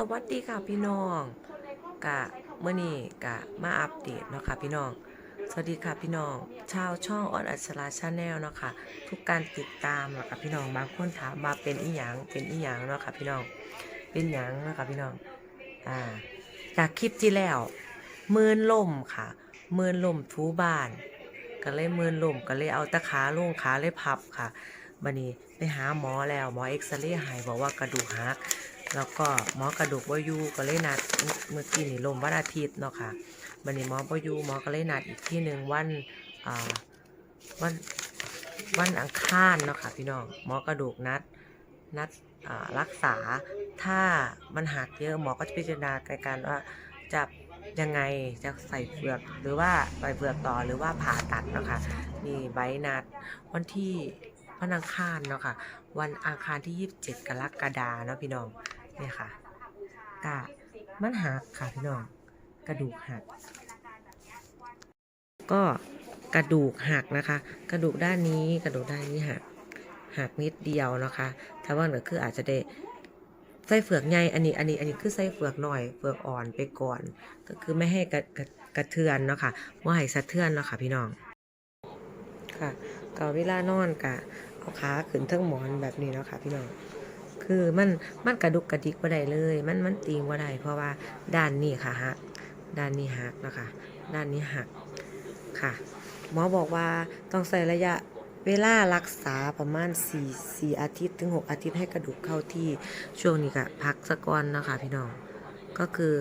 สวัสดีค่ะพี่น้องกะเมื่อนี้กะมาอัปเดตเนาะค่ะพี่น้อง สวัสดีค่ะพี่น้อง ชาวช่องออนอัชราชาแนลเนาะค่ะทุกการติดตามเนาะค่ะพี่น้องบางคนถามมาเป็นอีหยังเป็นอีหยังเนาะค่ะพี่น้อง เป็นหยังเนาะค่ะพี่น้องอ่าจากคลิปที่แล้วมืนล่มค่ะมืนล่มทูบ้าน ก็เลยมืนล่มก็เลยเอาตะขาลงขาเลยพับค่ะบันนี้ไปหาหมอแล้วหมอเอ็กซเรย์ให้บอกว่ากระดูกหัก แล้วก็หมอกระดูกบ่อยูก็เลยนัดเมื่อกี้นี่ลมวันอาทิตย์เนาะค่ะบันนี้หมอบ่อยูหมอก็เลยนัดอีกที่หนึ่งวันอ่าวันวันอังคารเนาะค่ะพี่น้องหมอกระดูกนัดนัดอ่ารักษาถ้ามันหักเยอะหมอก็จะพิจารณาในการว่าจะยังไงจะใส่เฟือกหรือว่าใส่เฟือกต่อหรือว่าผ่าตัดเนาะค่ะนี่ใบนัดวันที่วันอังคารเนาะค่ะวันอังคารที่ 27 กรกฎาเนาะพี่น้อง เนี่ยค่ะกะมันหักค่ะพี่น้อง กระดูกหัก ก็กระดูกหักนะคะ กระดูกด้านนี้กระดูกด้านนี้หักหักนิดเดียวนะคะถ้าว่าก็คืออาจจะได้ไส้เฟือกใหญ่อันนี้อันนี้อันนี้คือไส้เฟือกหน่อยเฟือกอ่อนไปก่อน ก็คือไม่ให้กระกระกระเทือนเนาะค่ะว่าให้สะเทือนเนาะค่ะพี่น้องค่ะก็เวลานอนกะเอาขาขึ้นเทั้งหมอนแบบนี้เนาะค่ะพี่น้อง คือมันมันกระดุกกระดิกบ่ได้เลย มันมันติงบ่ได้เพราะว่าด้านนี้ค่ะหักด้านนี้หักนะคะด้านนี้หักค่ะ หมอบอกว่าต้องใส่ระยะเวลารักษาประมาณ 4 4 อาทิตย์ถึง 6 อาทิตย์ให้กระดูกเข้าที่ช่วงนี้ก็พักสักก่อนนะคะพี่น้อง ก็คือ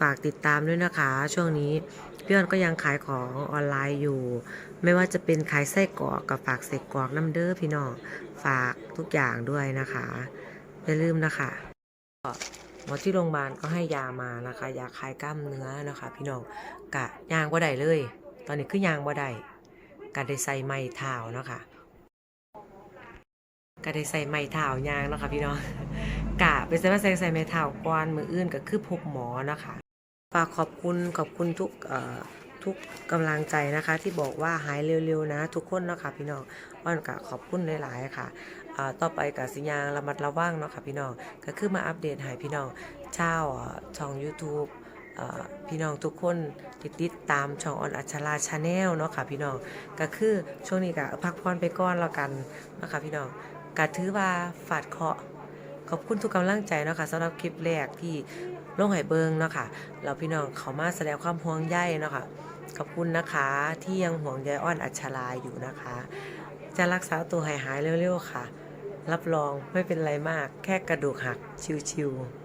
ฝากติดตามด้วยนะคะ ช่วงนี้ พี่ออนก็ยังขายของออนไลน์อยู่ ไม่ว่าจะเป็นขายไส้กรอกกับฝากใส่กรอกน้ำเด้อพี่น้องฝากทุกอย่างด้วยนะคะอย่าลืมนะคะหมอที่โรงพยาบาลก็ให้ยามานะคะยาคลายกล้ามเนื้อนะคะ พี่น้องกะยางบ่ได้เลย ตอนนี้คือยางบ่ได้กะได้ใส่ไม้เท้าเนาะค่ะกะได้ใส่ไม้เท้ายางเนาะค่ะพี่น้องกะไปใส่มาใส่ใส่ไม้เท้าก่อนมืออื่นก็คือพบหมอนะคะ ฝากขอบคุณขอบคุณทุกทุกกำลังใจนะคะที่บอกว่าหายเร็วๆนะทุกคนเนาะค่ะพี่น้องอ้อนกะขอบคุณหลายๆค่ะต่อไปกับสัญญาระมัดระวังเนาะค่ะพี่น้องก็คือมาอัปเดตให้พี่น้องเช่าช่อง YouTube พี่น้องทุกคนติดติดตามช่องออนอัชราชาแนลเนาะค่ะพี่น้องก็คือช่วงนี้ก็พักผ่อนไปก่อนแล้วกันนะคะพี่น้องก็ถือว่าฝาดเคาะ ขอบคุณทุกกำลังใจเนาะค่ะสำหรับคลิปแรกที่ลงไห่เบิงเนาะค่ะเราพี่น้องเขามาแสดงความห่วงใยเนาะค่ะขอบคุณนะคะที่ยังห่วงใยอ้อนอัชราอยู่นะคะ จะรักษาตัวหายหายเร็วๆค่ะ รับรองไม่เป็นไรมากแค่กระดูกหักชิวๆ